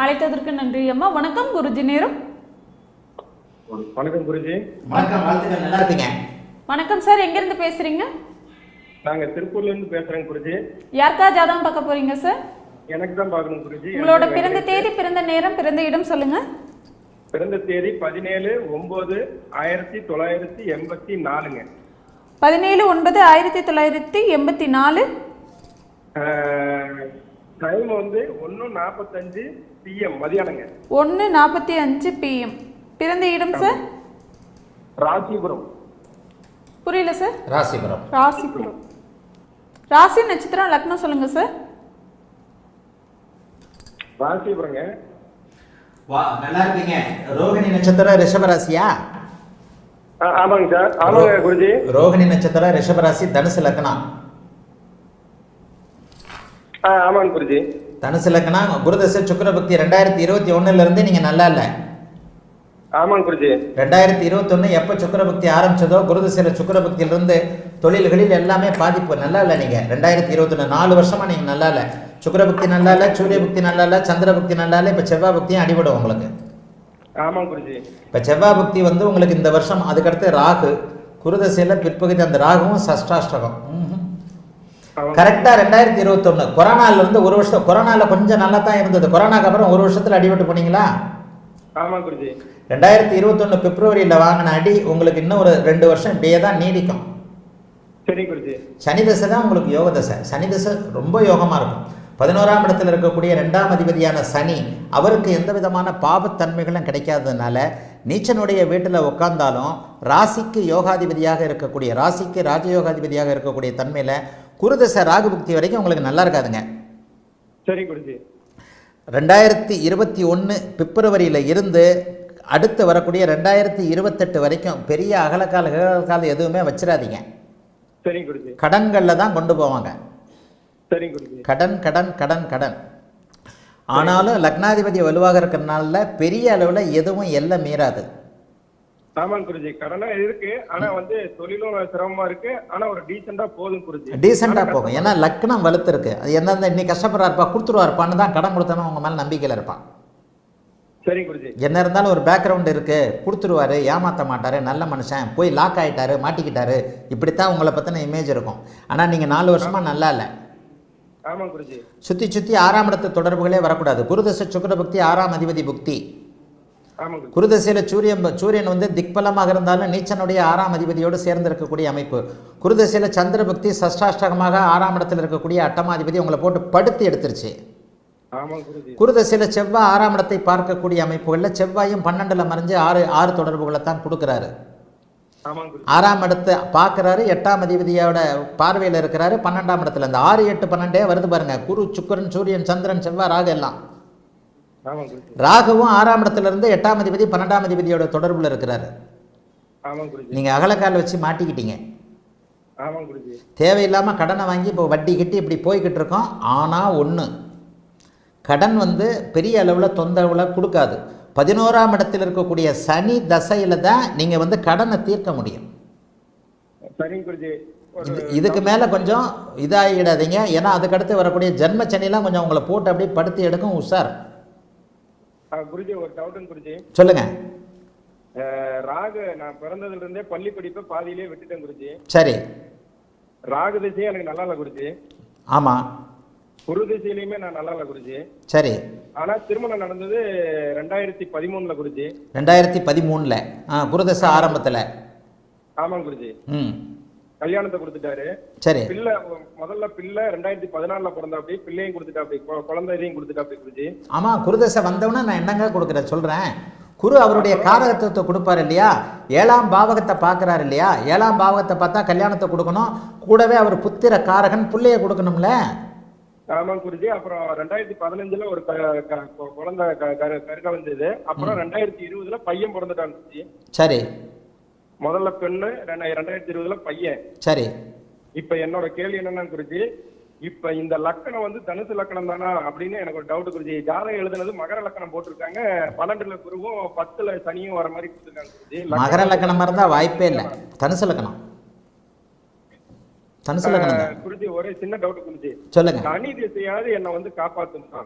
அழைத்ததற்கு நன்றி அம்மா. வணக்கம் குருஜி நேரம். வணக்கம் குருஜி. வணக்கம் வாழ்த்துக்கள் நல்லா இருப்பீங்க வணக்கம் சார். எங்கேருந்து பேசுறீங்க? நாங்க திருப்பூர்ல இருந்து பேசுறேன் குருஜி. யாருக்கா ஜாதகம் பார்க்க போறீங்க சார்? எனக்கு தான் பார்க்கணும் குருஜி. உங்களோட பிறந்த தேதி பிறந்த நேரம் பிறந்த இடம் சொல்லுங்க. பிறந்த தேதி பதினேழு ஒன்பது ஆயிரத்தி தொள்ளாயிரத்தி எண்பத்தி நாலுங்க. பதினேழு ஒன்பது ஆயிரத்தி தொள்ளாயிரத்தி எண்பத்தி நாலு. டைம் வந்து ஒன்று நாற்பத்தஞ்சு பிஎம் மதியானங்க. ஒன்று நாற்பத்தி அஞ்சு பிஎம் பிறந்த இடம் சார் ராசிபுரம். புரியல சார் ராசிபுரம். ராசிபுரம். ராசி நட்சத்திரம் லக்னம் சொல்லுங்க சார் ராசிபுரங்க. வா நல்லா இருக்கீங்க. ரோகிணி நட்சத்திரம் ரிஷபராசியா ஆமாங்க சார் ஆமாங்க குருஜி. ரோகிணி நட்சத்திரம் ரிஷபராசி தனுசு லக்னம். ஆமாங்க குருஜி. தனுசு லக்னம் குருதசை சுக்கரபக்தி ரெண்டாயிரத்தி இருபத்தி ஒண்ணுல இருந்து நீங்க நல்லா இல்ல. ஆமாங்க குருஜி. ரெண்டாயிரத்தி இருபத்தொன்னு எப்போ சுக்கரபக்தி ஆரம்பிச்சதோ குருதசையில சுக்கரபக்தியிலிருந்து தொழில்களில் எல்லாமே பாதிப்பு. நல்லா இல்லை நீங்க. ரெண்டாயிரத்தி இருபத்தொன்னு நாலு வருஷமா நீங்க நல்லா இல்லை. சுக்கரபக்தி நல்லா இல்லை சூரிய பக்தி நல்லா இல்லை சந்திரபக்தி நல்லா இல்லை இப்போ செவ்வாய் பக்தியும் அடிபடும் உங்களுக்கு. ஆமாங்க குருஜி. இப்போ செவ்வாய் பக்தி வந்து உங்களுக்கு இந்த வருஷம் அதுக்கடுத்து ராகு. குருதசையில் பிற்பகுதி அந்த ராகுவும் சஷ்டாஷ்டகம். ம்ஹும். ஆமாங்க. கரெக்டா ரெண்டாயிரத்தி இருபத்தொன்னு. கொரோனால இருந்து ஒரு வருஷம் கொரோனால கொஞ்சம் நல்லா தான் இருந்தது. கொரோனாக்கு அப்புறம் ஒரு வருஷத்துல அடிபட்டு போனீங்களா? ஆமாங்க குருஜி. ரெண்டாயிரத்தி இருபத்தொன்னு பிப்ரவரியில் வாங்கின அடி உங்களுக்கு இன்னும் ஒரு ரெண்டு வருஷம் இப்படியே தான் நீடிக்கும். சரி குருஜி. சனி தசை தான் உங்களுக்கு யோக தசை. சனி தசை ரொம்ப யோகமாக இருக்கும். பதினோராம் இடத்துல இருக்கக்கூடிய ரெண்டாம் அதிபதியான சனி அவருக்கு எந்த விதமான பாபத்தன்மைகளும் கிடைக்காததுனால நீச்சனுடைய வீட்டில் உட்கார்ந்தாலும் ராசிக்கு யோகாதிபதியாக இருக்கக்கூடிய ராசிக்கு ராஜயோகாதிபதியாக இருக்கக்கூடிய தன்மையில் குருதசை ராகுபக்தி வரைக்கும் உங்களுக்கு நல்லா இருக்காதுங்க. சரி குருஜி. ரெண்டாயிரத்தி இருபத்தி ஒன்று பிப்ரவரியில் இருந்து அடுத்து வரக்கூடிய ரெண்டாயிரத்தி இருபத்தெட்டு வரைக்கும் பெரிய அகலக்கால அகலக்கால எதுவுமே வச்சிடாதீங்க கடன்களில் தான் கொண்டு போவாங்க. சரி கடன் கடன் கடன் கடன். ஆனாலும் லக்னாதிபதி வலுவாக இருக்கிறனால பெரிய அளவில் எதுவும் எல்லை மீறாது. ஆமாங்க குருஜி. கடனா இருக்கு. ஆனா வந்து தொழிலும் சிரமமா இருக்கு. ஆனா ஒரு டீசெண்டா போதும் குருஜி. டீசெண்டாக போகும். ஏன்னா லக்னம் வலுத்து இருக்கு அது என்னென்ன இன்னைக்கு கஷ்டப்படுறாருப்பா கொடுத்துருவாருப்பான்னு தான் கடன் கொடுத்தவன் உங்க மேலே நம்பிக்கையில் இருப்பான். சரி குருஜி. என்ன இருந்தாலும் ஒரு பேக்ரவுண்ட் இருக்கு. கொடுத்துருவாரு ஏமாற்ற மாட்டாரு. நல்ல மனுஷன். போய் லாக் ஆயிட்டாரு மாட்டிக்கிட்டாரு. இப்படித்தான் உங்களை பற்றின இமேஜ் இருக்கும். ஆனால் நீங்கள் நாலு வருஷமா நல்லா இல்லை. சுற்றி சுற்றி ஆறாம் இடத்து தொடர்புகளே வரக்கூடாது. குருதசை சுக்கிர புக்தி ஆறாம் அதிபதி புக்தி. குருதசையில் சூரியன் சூரியன் வந்து திக்பலமாக இருந்தாலும் நீச்சனுடைய ஆறாம் அதிபதியோடு சேர்ந்து இருக்கக்கூடிய அமைப்பு. குருதசையில் சந்திர புக்தி சஷ்டாஷ்டகமாக ஆறாம் இடத்துல இருக்கக்கூடிய அட்டமாதிபதி உங்களை போட்டு படுத்து எடுத்துருச்சு. குருதசையில் செவ்வாய் ஆறாம் இடத்தை பார்க்கக்கூடிய அமைப்புகளில் செவ்வாயும் பன்னெண்டில் மறைஞ்சு ஆறு ஆறு தொடர்புகளை தான் கொடுக்குறாரு. ஆறாம் இடத்தை பார்க்குறாரு எட்டாம் அதிபதியோட பார்வையில் இருக்கிறாரு பன்னெண்டாம் இடத்துல. இந்த ஆறு எட்டு பன்னெண்டே வருது பாருங்க. குரு சுக்கரன் சூரியன் சந்திரன் செவ்வாய் ராகு எல்லாம். ராகுவும் ஆறாம் இடத்துல இருந்து எட்டாம் அதிபதி பன்னெண்டாம் அதிபதியோட தொடர்புல இருக்கிறாரு. நீங்கள் அகலக்கால் வச்சு மாட்டிக்கிட்டீங்க. தேவையில்லாமல் கடனை வாங்கி இப்போ வட்டி கிட்டி இப்படி போய்கிட்டு இருக்கோம். ஆனால் ஒன்று கடன் வந்து பெரிய அளவில் தொந்தரவில் கொடுக்காது. பதினோராம் இடத்தில் இருக்கக்கூடிய சனி தசையில் தான் நீங்கள் வந்து கடனை தீர்க்க முடியும். இதுக்கு மேலே கொஞ்சம் இதாகிடாதீங்க ஏன்னா அதுக்கடுத்து வரக்கூடிய ஜென்ம சனிலாம் கொஞ்சம் உங்களை போட்டு அப்படியே படுத்தி எடுக்கும் உஷார். குருஜி ஒரு டவுட்டுங்க குருஜி. சொல்லுங்கள் அஹ், ராகு நான் பிறந்ததுல இருந்தே பள்ளி படிப்பை பாதியிலே விட்டுட்டேன் குருஜி. சரி. ராகு திசையும் எனக்கு நல்லா இல்ல குருஜி. ஆமாம் குரு திசையிலையுமே நான் நல்லா இல்ல குருஜி. சரி. ஆனா திருமணம் நடந்தது ரெண்டாயிரத்தி பதிமூணுல குருஜி. ரெண்டாயிரத்தி பதிமூணில். குருதசை ஆரம்பத்தில். ஆமாங்க குருஜி. ம். கல்யாணத்தை கொடுத்துட்டாரு. சரி. பிள்ளை முதல்ல பிள்ளை ரெண்டாயிரத்தி பதினாலுல பிறந்தாப்படி பிள்ளையும் கொடுத்துட்டாப்படி கொ- குழந்தை இதையும் கொடுத்துட்டாப்படி குருஜி ஆமாம் குருதசை வந்தவொடனே நான் என்னங்க கொடுக்குறேன் சொல்கிறேன் குரு அவருடைய காரகத்துவத்தை கொடுப்பார் இல்லையா? ஏழாம் பாவகத்தை பார்க்குறாரு இல்லையா? ஏழாம் பாவகத்தை பார்த்தா கல்யாணத்தை கொடுக்கணும். கூடவே அவர் புத்திர காரகன் புள்ளைய கொடுக்கணும்ல? ஆமாங்க குருஜி அப்புறம் ரெண்டாயிரத்தி பதினஞ்சுல ஒரு குழந்தை கருக்க வந்தது. அப்புறம் ரெண்டாயிரத்தி இருபதுல பையன் பிறந்துட்டான் சரி. முதல்ல பெண்ணு ரெண்டா- ரெண்டாயிரத்தி இருபதுல பையன். சரி. இப்ப என்னோட கேள்வி என்னன்னா குருஜி இப்ப இந்த லக்கணம் வந்து தனுசு லக்கணம் தானா அப்படின்னு எனக்கு ஒரு டவுட் குருஜி ஜாதகம் எழுதுனது மகர லக்கணம் போட்டிருக்காங்க. பன்னெண்டுல குருவும் பத்துல சனியும் வர மாதிரி கொடுத்துருக்காங்க மகர லக்கணமாக இருந்தால் வாய்ப்பே இல்லை. தனுசு லக்கணம். தனுசு தான். குருஜி ஒரே சின்ன டவுட் குருஜி சொல்லுங்க. சனி திசையாவது என்னை வந்து காப்பாத்துமா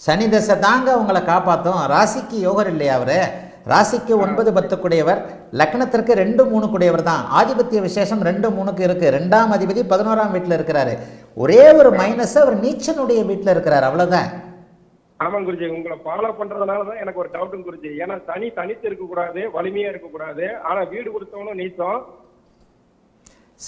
சனி தசை தாங்க உங்களை காப்பாற்றும் ராசிக்கு யோகர் இல்லையா அவரு? ராசிக்கு ஒன்பது பத்து கூடியவர் லக்னத்திற்கு ரெண்டு மூணு கூடியவர் தான். ஆதிபத்திய விசேஷம் ரெண்டு மூணுக்கு இருக்கு. ரெண்டாம் அதிபதி பதினோராம் வீட்டில் இருக்கிறாரு. ஒரே ஒரு மைனஸ் அவர் நீச்சனுடைய வீட்டில் இருக்கிறார். அவ்வளவுதான். ஆமாம் குருஜி உங்களை ஃபாலோ பண்றதுனால தான் எனக்கு ஒரு டவுட்டும் குருஜி. ஏன்னா தனி தனித்து இருக்க கூடாது வலிமையா இருக்க கூடாது ஆனா வீடு கொடுத்தவனும் நீச்சம்.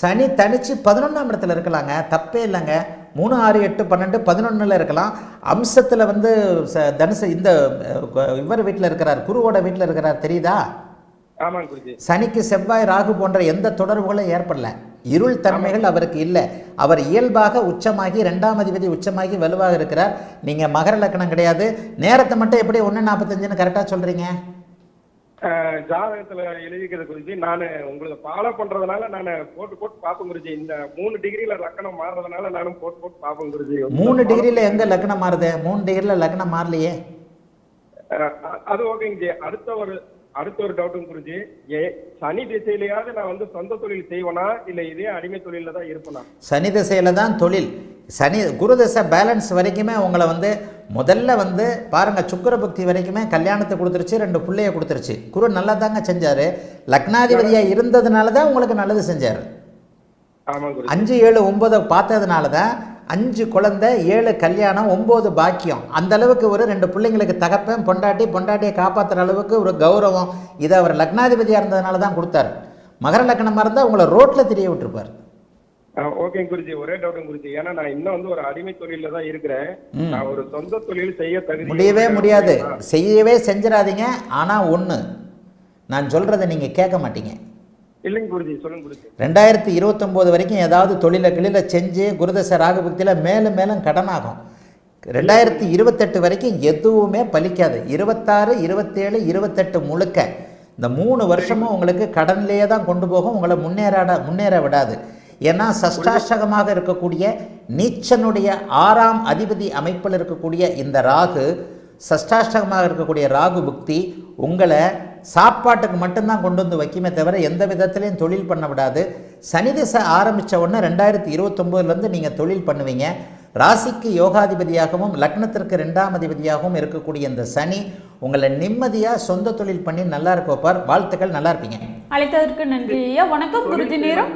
சனி தனிச்சு பதினொன்றாம் இடத்துல இருக்கலாங்க. தப்பே இல்லைங்க. மூணு ஆறு எட்டு பன்னெண்டு பதினொன்றில் இருக்கலாம். அம்சத்தில் வந்து ச- தனுசு இந்த இவர் வீட்டில் இருக்கிறார் குருவோட வீட்டில் இருக்கிறார் தெரியுதா? சனிக்கு செவ்வாய் ராகு போன்ற எந்த தொடர்புகளும் ஏற்படல. இருள் தன்மைகள் அவருக்கு இல்லை. அவர் இயல்பாக உச்சமாகி ரெண்டாம் அதிபதி உச்சமாகி வலுவாக இருக்கிறார். நீங்கள் மகர லக்கணம் கிடையாது. நேரத்தை மட்டும் எப்படி ஒன்று நாற்பத்தஞ்சுன்னு கரெக்டாக சொல்கிறீங்க ஜாதகத்துல எழுதிக்கிறது குருஜி நான் உங்களுக்கு ஃபாலோ பண்றதுனால நான் போட்டு போட்டு பார்ப்பேன் குருஜி. இந்த மூணு டிகிரில லக்கணம் மாறுறதுனால நானும் போட்டு போட்டு பார்ப்பேன் குருஜி. மூணு டிகிரியில் எங்கே லக்னம் மாறுது? மூணு டிகிரியில் லக்னம் மாறலையே. அது ஓகேங்க ஜி அடுத்த ஒரு அடுத்த ஒரு டவுட்டும் குருஜி. ஏ சனி திசையிலேயாவது நான் வந்து சொந்த தொழில் செய்வேனா? இல்ல இதே அடிமை தொழில தான் இருப்பேனா? சனி திசையில் தான் தொழில். சனி குரு திசை பேலன்ஸ் வரைக்குமே உங்களை வந்து முதல்ல வந்து பாருங்கள் சுக்கிர புக்தி வரைக்குமே கல்யாணத்தை கொடுத்துருச்சு ரெண்டு பிள்ளைய கொடுத்துருச்சு. குரு நல்லா தாங்க செஞ்சார். லக்னாதிபதியாக இருந்ததுனால தான் உங்களுக்கு நல்லது செஞ்சார். அஞ்சு ஏழு ஒன்பதை பார்த்ததுனால தான் அஞ்சு குழந்தை ஏழு கல்யாணம் ஒம்பது பாக்கியம். அந்த அளவுக்கு ஒரு ரெண்டு பிள்ளைங்களுக்கு தகப்பன் பொண்டாட்டி பொண்டாட்டியை காப்பாற்றுற அளவுக்கு ஒரு கௌரவம். இதை அவர் லக்னாதிபதியாக இருந்ததுனால தான் கொடுத்தாரு. மகர லக்னமாக இருந்தால் உங்களை ரோட்டில் தெரிய விட்டுருப்பார். ஓகேங்க குருஜி. ஒரே டவுட்டும் குருஜி. ஏன்னா நான் இன்னும் வந்து ஒரு அடிமை தொழில தான் இருக்கிறேன். நான் ஒரு சொந்த தொழில் செய்ய தகுதி முடியவே முடியாது. செய்யவே செஞ்சிடாதீங்க. ஆனால் ஒன்று நான் சொல்கிறத நீங்கள் கேட்க மாட்டீங்க. இல்லைங்க குருஜி சொல்லுங்க குருஜி. ரெண்டாயிரத்தி இருபத்தொம்போது வரைக்கும் ஏதாவது தொழிலை கிளில செஞ்சு குருதச ராகபக்தியில் மேலும் மேலும் கடனாகும். ரெண்டாயிரத்தி இருபத்தெட்டு வரைக்கும் எதுவுமே பலிக்காது. இருபத்தாறு இருபத்தேழு இருபத்தெட்டு முழுக்க. இந்த மூணு வருஷமும் உங்களுக்கு கடன்லேயே தான் கொண்டு போகும். உங்களை முன்னேறாட முன்னேற விடாது. ஏன்னா சஷ்டாஷ்டகமாக இருக்கக்கூடிய நீச்சனுடைய ஆறாம் அதிபதி அமைப்பில் இருக்கக்கூடிய இந்த ராகு சஷ்டாஷ்டகமாக இருக்கக்கூடிய ராகு புக்தி உங்களை சாப்பாட்டுக்கு மட்டும்தான் கொண்டு வந்து வைக்குமே தவிர எந்த விதத்துலையும் தொழில் பண்ண விடாது. சனி திசை ஆரம்பித்த உடனே ரெண்டாயிரத்தி இருபத்தொம்போதுலேருந்து நீங்கள் தொழில் பண்ணுவீங்க. ராசிக்கு யோகாதிபதியாகவும் லக்னத்திற்கு ரெண்டாம் அதிபதியாகவும் இருக்கக்கூடிய இந்த சனி உங்களை நிம்மதியாக சொந்த தொழில் பண்ணி நல்லா இருக்க வாழ்த்துக்கள் நல்லா இருப்பீங்க. அழைத்ததற்கு நன்றி வணக்கம் குருஜி நேரம்.